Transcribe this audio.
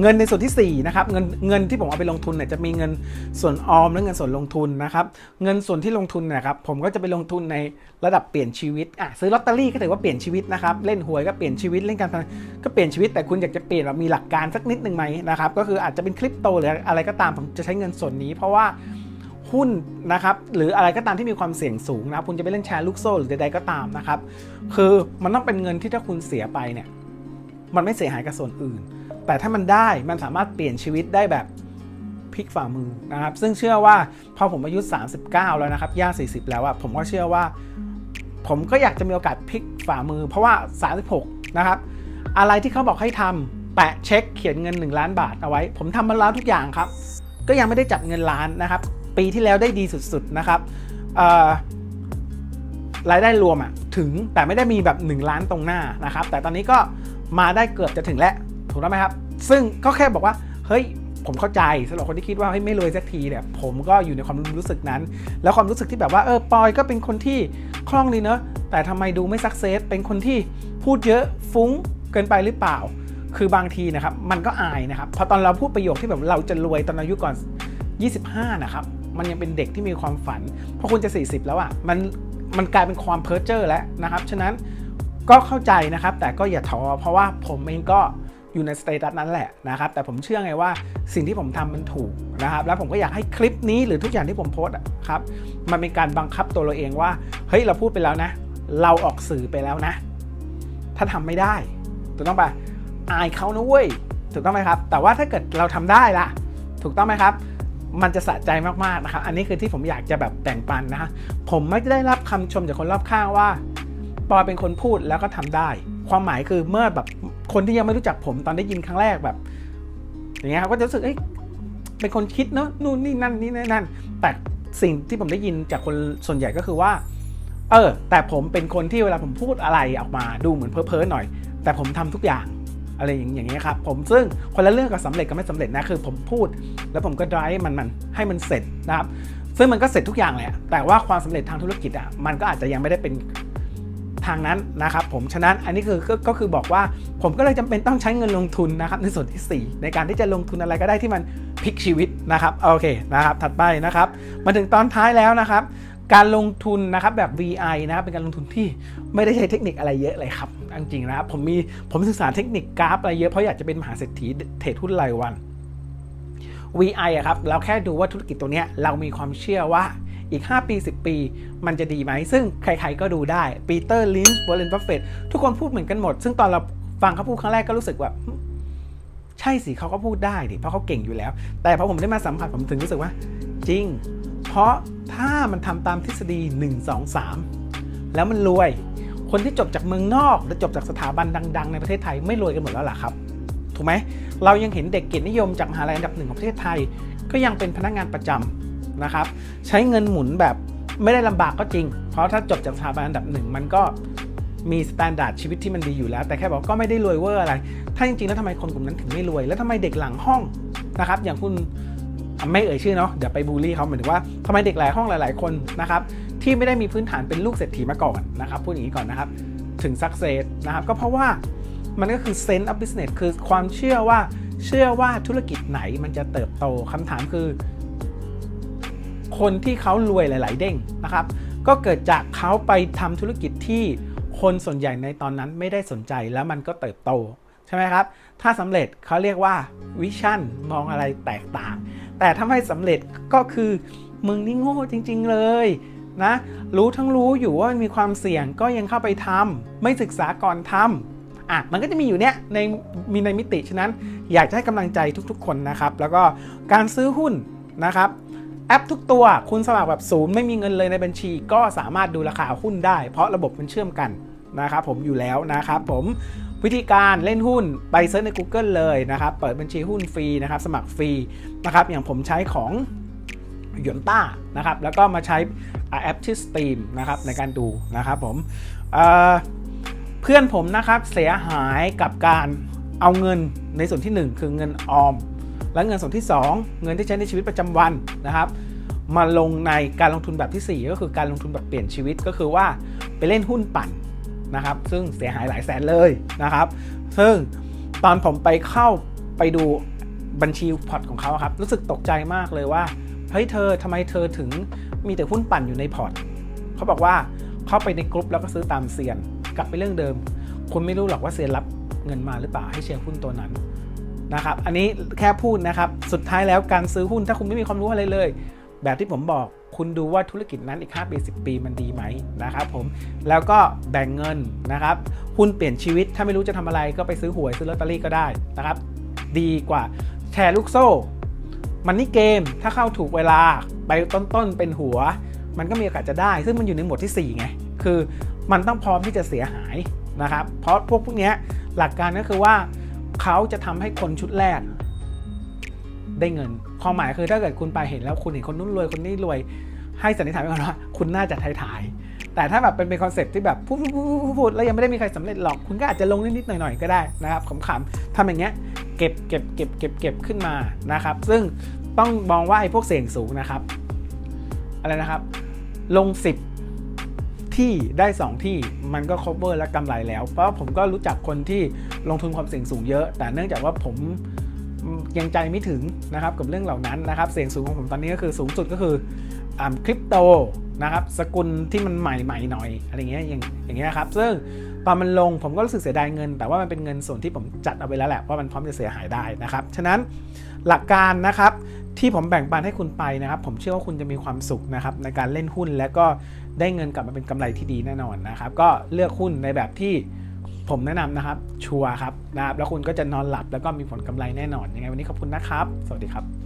เงินในส่วนที่4นะครับเงินเงินที่ผมเอาไปลงทุนเนี่ยจะมีเงินส่วนออมและเงินส่วนลงทุนนะครับเงินส่วนที่ลงทุนเนะครับผมก็จะไปลงทุนในระดับเปลี่ยนชีวิตอะซื้อลอตเตอรี่ก็ถือว่าเปลี่ยนชีวิตนะครับเล่นหวยก็เปลี่ยนชีวิตเล่นการพนันก็เปลี่ยนชีวิตแต่คุณอยากจะเปลี่ยนแบบมีหลักการสักนิดหนึ่งไหมนะครับก็คืออาจจะเป็นคริปโตหรืออะไรก็ตามผมจะใช้เงินส่วนนี้ เพราะว่าหุ้นนะครับหรืออะไรก็ตามที่มีความเสี่ยงสูงนะคุณจะไปเล่นแชร์ลูกโซ่หรือใดๆก็ตามนะครับคือมันต้องเป็นเงินที่ถ้าคุณเสียไปเนี่ยมันไม่เสียหายกับส่วนอื่น แต่ถ้ามันได้มันสามารถเปลี่ยนชีวิตได้แบบพลิกฝ่ามือนะครับ ซึ่งเชื่อว่าพอผมอายุ 39 แล้วนะครับย่าง 40 แล้วอะผมก็เชื่อว่า ผมก็อยากจะมีโอกาสพลิกฝ่ามือ เพราะว่า 36 นะครับ อะไรที่เขาบอกให้ทำแปะเช็คเขียนเงิน 1 ล้านบาทเอาไว้ ผมทำมาแล้วทุกอย่างครับ ก็ยังไม่ได้จับเงินล้านนะครับ ปีที่แล้วได้ดีสุดๆนะครับรายได้รวมอะถึงแต่ไม่ได้มีแบบ 1 ล้านตรงหน้านะครับ แต่ตอนนี้ก็มาได้เกือบจะถึงแล้วถูกต้องไหมครับ ซึ่งก็แค่บอกว่า เฮ้ย ผมเข้าใจสำหรับคนที่คิดว่าเฮ้ยไม่รวยสักทีเนี่ย ผมก็อยู่ในความรู้สึกนั้น แล้วความรู้สึกที่แบบว่าเออปอยก็เป็นคนที่คล่องดีเนอะแต่ทำไมดูไม่สักเซสเป็นคนที่พูดเยอะฟุ้งเกินไปหรือเปล่า คือบางทีนะครับ มันก็อายนะครับพอตอนเราพูดประโยคที่แบบเราจะรวยตอนอายุก่อน 25 นะครับ มันยังเป็นเด็กที่มีความฝันพอคุณจะ 40 แล้วอะ่ะมันมันกลายเป็นความเพ้อเจ้อแล้วนะครับ ฉะนั้นก็เข้าใจนะครับ แต่ก็อย่าท้อเพราะว่าผมเองก็ อยู่ในสเตตัสนั้นแหละนะครับแต่ผมเชื่อไงว่าสิ่งที่ผมทำมันถูกนะครับแล้วผมก็อยากให้คลิปนี้หรือทุกอย่างที่ผมโพสต์ครับมันเป็นการบังคับตัวเราเองว่าเฮ้ยเราพูดไปแล้วนะ เราออกสื่อไปแล้วนะ ถ้าทำไม่ได้ถูกต้องปะอายเขานะเว้ยถูกต้องไหมครับ แต่ว่าถ้าเกิดเราทำได้ละถูกต้องไหมครับ มันจะสะใจมากๆนะครับ อันนี้คือที่ผมอยากจะแบบแบ่งปันนะผมไม่ได้รับคำชมจากคนรอบข้างว่าปอเป็นคนพูดแล้วก็ทำได้ ความหมายคือเมื่อแบบ คนที่ยังไม่รู้จักผมตอนได้ยินครั้งแรกแบบ อย่างเงี้ยครับก็จะรู้สึกเอ้ยเป็นคนคิดเนอะนู่นนี่นั่นนี่นั่นแต่สิ่งที่ผมได้ยินจากคนส่วนใหญ่ก็คือว่า เออ แต่ผมเป็นคนที่เวลาผมพูดอะไรออกมาดูเหมือนเพ้อๆหน่อย แต่ผมทำทุกอย่างอะไรอย่างอย่างเงี้ยครับผมซึ่งคนละเรื่องกับสำเร็จกับไม่สำเร็จนะคือผมพูด แล้วผมก็ drive มันมันให้มันเสร็จนะครับซึ่งมันก็เสร็จทุกอย่างแหละแต่ว่าความสำเร็จทางธุรกิจอะมันก็อาจจะยังไม่ได้เป็น ทางนั้นนะครับผมฉะนั้นอันนี้คือก็คือบอกว่าผมก็เลยจำเป็นต้องใช้เงินลงทุนนะครับในส่วนที่ 4 ในการที่จะลงทุนอะไรก็ได้ที่มันพลิกชีวิตนะครับโอเคนะครับถัดไปนะครับมาถึงตอนท้ายแล้วนะครับการลงทุนนะครับแบบ VI นะครับเป็นการลงทุนที่ไม่ได้ใช้เทคนิคอะไรเยอะเลยครับจริงๆนะครับผมมีผมศึกษาเทคนิคกราฟอะไรเยอะเพราะอยากจะเป็นมหาเศรษฐีเทรดหุ้นรายวัน VI อะครับเราแค่ดูว่าธุรกิจตัวเนี้ยเรามีความเชื่อว่า อีก 5 ปี 10 ปี มันจะดีไหม ซึ่งใครๆก็ดูได้ปีเตอร์ลินส์วอลเลนบัฟเฟตทุกคนพูดเหมือนกันหมด ซึ่งตอนเราฟังเขาพูดครั้งแรกก็รู้สึกว่าใช่สิเขาก็พูดได้ดิเพราะเขาเก่งอยู่แล้ว แต่พอผมได้มาสัมผัสผมถึงรู้สึกว่า จริง เพราะถ้ามันทำตามทฤษฎี 1 2 3 แล้วมันรวย คนที่จบจากเมืองนอก หรือจบจากสถาบันดัง ๆ ในประเทศไทยไม่รวยกันหมดแล้วล่ะครับถูกไหมเรายังเห็นเด็กเกียรตินิยมจากมหาลัยอันดับหนึ่งของประเทศไทย ก็ยังเป็นพนักงานประจำ นะครับ ใช้เงินหมุนแบบไม่ได้ลำบากก็จริง เพราะถ้าจบจากสถาบันอันดับหนึ่งมันก็มีสแตนดาร์ดชีวิตที่มันดีอยู่แล้ว แต่แค่บอกก็ไม่ได้รวยเวอร์อะไร ถ้าจริงๆ แล้วทำไมคนกลุ่มนั้นถึงไม่รวย แล้วทำไมเด็กหลังห้องนะครับ อย่างคุณไม่เอ่ยชื่อเนาะเดี๋ยวไปบูลลี่เขาเหมายถึงว่าทำไมเด็กหลายห้องหลาย ๆ คนนะครับที่ไม่ได้มีพื้นฐานเป็นลูกเศรษฐีมาก่อนนะครับพูดอย่างนี้ก่อนนะครับ ถึงสักเซสนะครับ ก็เพราะว่ามันก็คือ sense of business คือความเชื่อว่าเชื่อว่าธุรกิจไหนมันจะเติบโตคำถามคือ คนที่เขารวยหลาย ๆ เด้งนะครับ ก็เกิดจากเขาไปทำธุรกิจที่คนส่วนใหญ่ในตอนนั้นไม่ได้สนใจแล้วมันก็เติบโตใช่ไหมครับ ถ้าสำเร็จเขาเรียกว่าวิชั่นมองอะไรแตกต่าง แต่ถ้าไม่สำเร็จก็คือมึงนี่โง่จริง ๆ เลยนะรู้ทั้งรู้อยู่ว่ามีความเสี่ยงก็ยังเข้าไปทำไม่ศึกษาก่อนทำอะมันก็จะมีอยู่เนี้ยในมีในมิติฉะนั้น อยากจะให้กำลังใจทุกๆ คนนะครับ แล้วก็การซื้อหุ้นนะครับ แอปทุกตัวคุณสมัครแบบศูนย์ไม่มีเงินเลยในบัญชี ก็สามารถดูราคาหุ้นได้ เพราะระบบมันเชื่อมกันนะครับผมอยู่แล้วนะครับผมวิธีการเล่นหุ้นไปเซิร์ชใน Google เลยนะครับเปิดบัญชีหุ้นฟรีนะครับสมัครฟรีนะครับอย่างผมใช้ของหยวนต้านะครับแล้วก็มาใช้แอปชื่อ Steam นะครับในการดูนะครับผมเเพื่อนผมนะครับเสียหายกับการเอาเงินในส่วนที่ 1 คือเงินออม และเงินส่วนที่ 2 เงินที่ใช้ในชีวิตประจำวันนะครับ มาลงในการลงทุนแบบที่ 4 ก็คือการลงทุนแบบเปลี่ยนชีวิตก็คือว่าไปเล่นหุ้นปั่นนะครับ ซึ่งเสียหายหลายแสนเลยนะครับ ซึ่งตอนผมไปเข้าไปดูบัญชีพอร์ตของเขาครับ รู้สึกตกใจมากเลยว่าเฮ้ยเธอทำไมเธอถึงมีแต่หุ้นปั่นอยู่ในพอร์ตเขาบอกว่าเข้าไปในกลุ่มแล้วก็ซื้อตามเซียน กลับไปเรื่องเดิม คุณไม่รู้หรอกว่าเซียนรับเงินมาหรือเปล่าให้แชร์หุ้นตัวนั้น นะครับ อันนี้แค่พูดนะครับ สุดท้ายแล้วการซื้อหุ้นถ้าคุณไม่มีความรู้อะไรเลย แบบที่ผมบอกคุณดูว่าธุรกิจนั้นอีก 5 ปี 10 ปีมันดีไหมนะครับผมแล้วก็แบ่งเงินนะครับหุ้นเปลี่ยนชีวิตถ้าไม่รู้จะทำอะไรก็ไปซื้อหวยซื้อลอตเตอรี่ก็ได้นะครับ ดีกว่าแชร์ลูกโซ่มันนี่เกมถ้าเข้าถูกเวลาไปต้นๆเป็นหัว มันก็มีโอกาสจะได้ ซึ่งมันอยู่ในหมวดที่ 4 ไง คือมันต้องพร้อมที่จะเสียหายนะครับ เพราะพวกพวกนี้หลักการก็คือว่า เขาจะทำให้คนชุดแรก ได้เงิน ความหมายคือถ้าเกิดคุณไปเห็นแล้วคุณเห็นคนนู้นรวยคนนี้รวย ให้สันนิษฐานไว้ก่อนว่าคุณน่าจะถ่ายๆแต่ถ้าแบบเป็นเป็นคอนเซ็ปต์ที่แบบพูดพูดพูดพูดพูดแล้วยังไม่ได้มีใครสำเร็จหรอก คุณก็อาจจะลงนิดๆหน่อยๆก็ได้นะครับขำๆทำอย่างเงี้ยเก็บเก็บเก็บเก็บเก็บขึ้นมานะครับ ซึ่งต้องมองว่าไอ้พวกเสี่ยงสูงนะครับ อะไรนะครับ ลง 10 ที่ได้ 2 ที่มันก็ cover และกำไรแล้ว เพราะผมก็รู้จักคนที่ลงทุนความเสี่ยงสูงเยอะ แต่เนื่องจากว่าผมยังใจไม่ถึงนะครับกับเรื่องเหล่านั้นนะครับ เสี่ยงสูงของผมตอนนี้ก็คือสูงสุดก็คือคริปโตนะครับสกุลที่มันใหม่ๆหน่อยอะไรเงี้ยอย่างอย่างเงี้ยครับซึ่ง ตอนมันลงผมก็รู้สึกเสียดายเงิน แต่ว่ามันเป็นเงินส่วนที่ผมจัดเอาไว้แล้วแหละว่ามันพร้อมจะเสียหายได้นะครับ ฉะนั้นหลักการนะครับที่ผมแบ่งปันให้คุณไปนะครับ ผมเชื่อว่าคุณจะมีความสุขนะครับในการเล่นหุ้นและก็ได้เงินกลับมาเป็นกำไรที่ดีแน่นอนนะครับ ก็เลือกหุ้นในแบบที่ผมแนะนำนะครับ ชัวร์ครับนะครับแล้วคุณก็จะนอนหลับแล้วก็มีผลกำไรแน่นอนยังไงวันนี้ขอบคุณนะครับ สวัสดีครับ